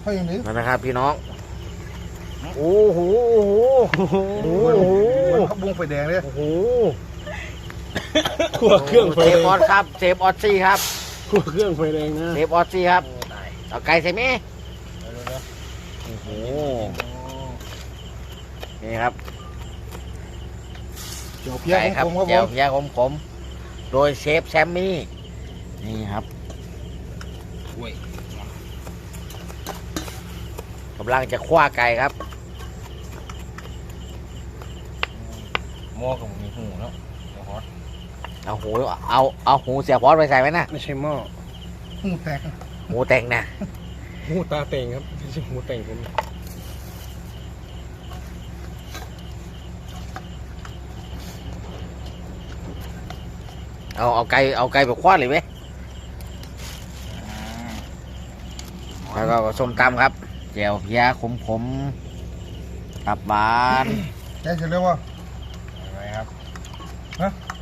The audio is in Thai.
เขาอย่างนี้นั่นนะครับพี่น้อง โอ้โห โอ้โห โอ้โหมันเขาบุ้งไฟแดงเลยโอ้โหขัวเครื่องไฟเซแดฟงออสครับเซฟออสซี่ครับขัวเครื่องไฟแดงนะเซฟออสซี่ครับเอาไก่ใส่ไหมโอ้โห นี่ครับเดี๋ยวเพี้ยไก่ขครับองผมครับแจ่ผวมเพียขมขมๆโดยเชฟแซมมี่ นี่ครับ กำลังจะคว้าไก่ครับหม้อของมีหูเนาะเดี๋ยวฮอตเอาหูเอาเอาหูเสียพอสไปใส่ไหมนะไม่ใช่หม้อหูแตกหูแต่งนะหูตาเต่งครับไม่ใช่หูเต่งผมเอาเอาไก่เอาไก่ไปคว้าเลยไหมแล้วก็ส้มตำครับ แจ่วเพียขมขมๆตับหวาน แกเสร็จแล้ววะอะไรครับ